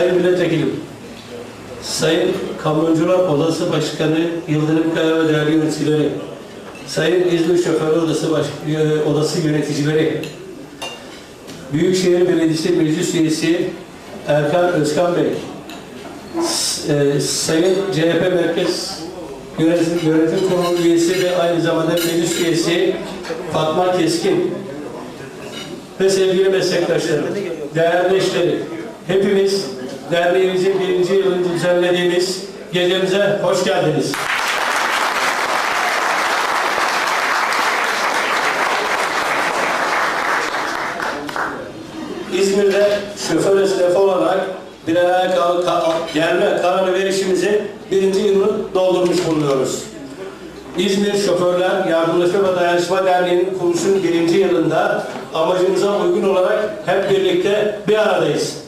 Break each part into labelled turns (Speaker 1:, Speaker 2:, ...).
Speaker 1: Sayın Milletvekilim, Sayın Kamyoncular Odası Başkanı Yıldırım Kaya ve değerli yöneticileri, Sayın İzmir Şoförü Odası, Baş e, Odası yöneticileri, Büyükşehir Belediyesi Meclis Üyesi Erkan Özkan Bey, e, Sayın CHP Merkez Yönetim, Yönetim Kurulu üyesi ve aynı zamanda meclis üyesi Fatma Keskin, ve sevgili meslektaşlarım, değerli eşleri, hepimiz derneğimizin birinci yılını düzenlediğimiz gecemize hoş geldiniz. İzmir'de şoför esnafı olarak bir araya gelme kararı verişimizi birinci yılını doldurmuş bulunuyoruz. İzmir Şoförler Yardımlaşma ve Dayanışma Derneği'nin kuruluşun birinci yılında amacımıza uygun olarak hep birlikte bir aradayız.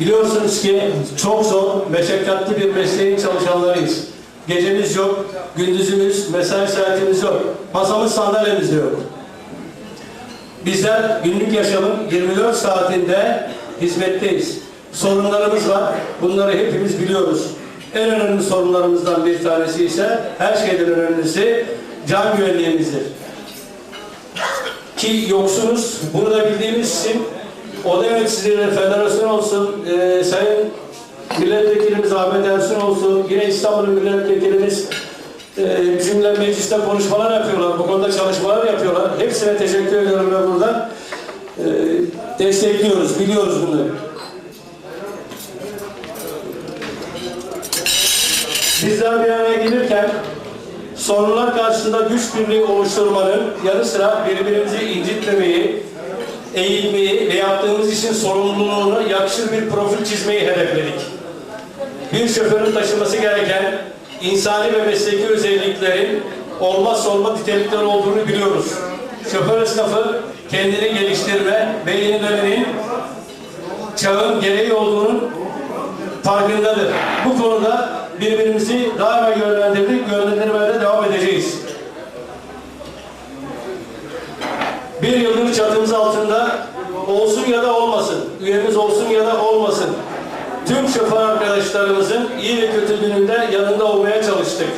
Speaker 1: Biliyorsunuz ki çok zor, meşakkatli bir mesleğin çalışanlarıyız. Gecemiz yok, gündüzümüz, mesai saatimiz yok, masamız sandalyemiz de yok. Bizler günlük yaşamın 24 saatinde hizmetteyiz. Sorunlarımız var. Bunları hepimiz biliyoruz. En önemli sorunlarımızdan bir tanesi ise her şeyden önemlisi can güvenliğimizdir. Ki yoksunuz. Bunu da bildiğimiz için Oda Yöneticileri Federasyon olsun, e, Sayın Milletvekilimiz Ahmet Ersun olsun, yine İstanbul Milletvekilimiz e, bizimle mecliste konuşmalar yapıyorlar, bu konuda çalışmalar yapıyorlar. Hepsine teşekkür ediyorum ve buradan e, destekliyoruz, biliyoruz bunları. Bizler bir araya gelirken sorunlar karşısında güç birliği oluşturmanın yanı sıra birbirimizi incitmemeyi, eğilmeyi ve yaptığımız işin sorumluluğunu yakışır bir profil çizmeyi hedefledik. Bir şoförün taşıması gereken insani ve mesleki özelliklerin olmazsa olmaz nitelikler olduğunu biliyoruz. Şoför esnafı kendini geliştirme ve yenilemenin çağın gereği olduğunun farkındadır. Bu konuda birbirimizi daima yönlendirdik, yönlendirmeye de devam edeceğiz. Bir yıldır çatımız altında olsun ya da olmasın, üyemiz olsun ya olmasın. Tüm şoför arkadaşlarımızın iyi ve kötü gününde yanında olmaya çalıştık.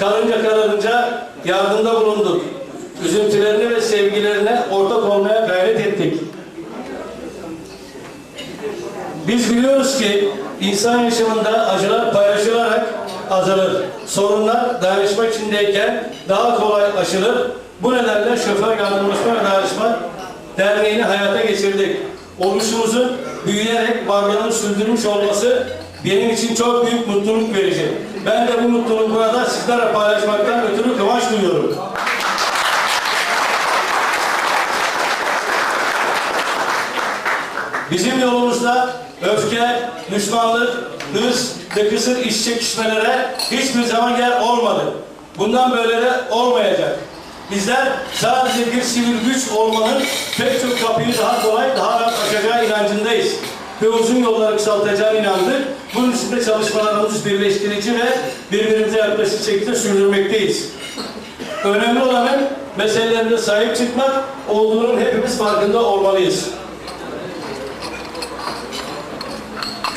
Speaker 1: Karınca kararınca yardımda bulunduk. Üzüntülerine ve sevgilerine ortak olmaya gayret ettik. Biz biliyoruz ki insan yaşamında acılar paylaşılarak azalır. Sorunlar dayanışma içindeyken daha kolay aşılır. Bu nedenle Şoför Yardımlaşma ve Dayanışma Derneği'ni hayata geçirdik. Oluşumuzun büyüyerek varlığını sürdürmüş olması benim için çok büyük mutluluk verici. Ben de bu mutluluğu burada sizlerle paylaşmaktan ötürü kıvanç duyuyorum. Bizim yolumuzda öfke, düşmanlık, hırs ve kısır iş çekişmelere hiçbir zaman yer olmadı. Bundan böyle de olmayacak. Bizler sadece bir sivil güç olmanın pek çok kapıyı daha. Ve uzun yolları kısaltacağına inandık. Bunun için de çalışmalarımızı birleştirici ve birbirimize yaklaşık şekilde sürdürmekteyiz. Önemli olanın meselelerine sahip çıkmak olduğunun hepimiz farkında olmalıyız.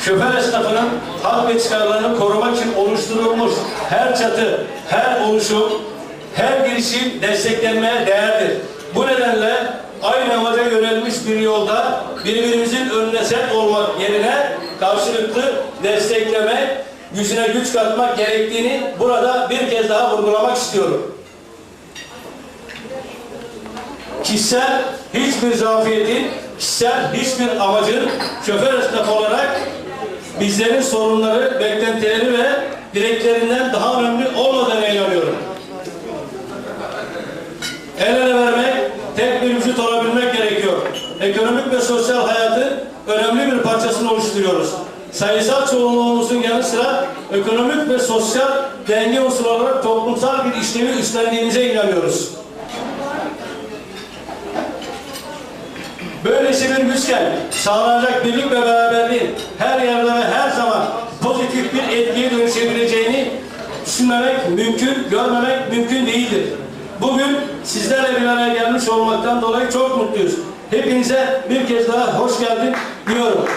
Speaker 1: Şoför esnafının hak ve çıkarlarını korumak için oluşturulmuş her çatı, her oluşum, her girişim desteklenmeye değerdir. Bu nedenle aynı amaca yönelmiş bir yolda birbirimizin karşılıklı destekleme, gücüne güç katmak gerektiğini burada bir kez daha vurgulamak istiyorum. Kişisel hiçbir zafiyetin, kişisel hiçbir amacın şoför esnafı olarak bizlerin sorunları, beklentileri ve dileklerinden daha önemli olmadığına inanıyorum. El ele vermek, tek bir vücut olabilmek gerekiyor. Ekonomik ve sosyal hayatın önemli bir parçasını oluşturuyoruz. Sayısal çoğunluğumuzun yanı sıra ekonomik ve sosyal denge unsuru olarak toplumsal bir işlevi üstlendiğimize inanıyoruz. Böylesi bir güçken sağlanacak birlik ve beraberliğin her yerde ve her zaman pozitif bir etkiye dönüşebileceğini düşünmemek mümkün, görmemek mümkün değildir. Bugün sizlerle bir araya gelmiş olmaktan dolayı çok mutluyuz. Hepinize bir kez daha hoş geldin diyorum.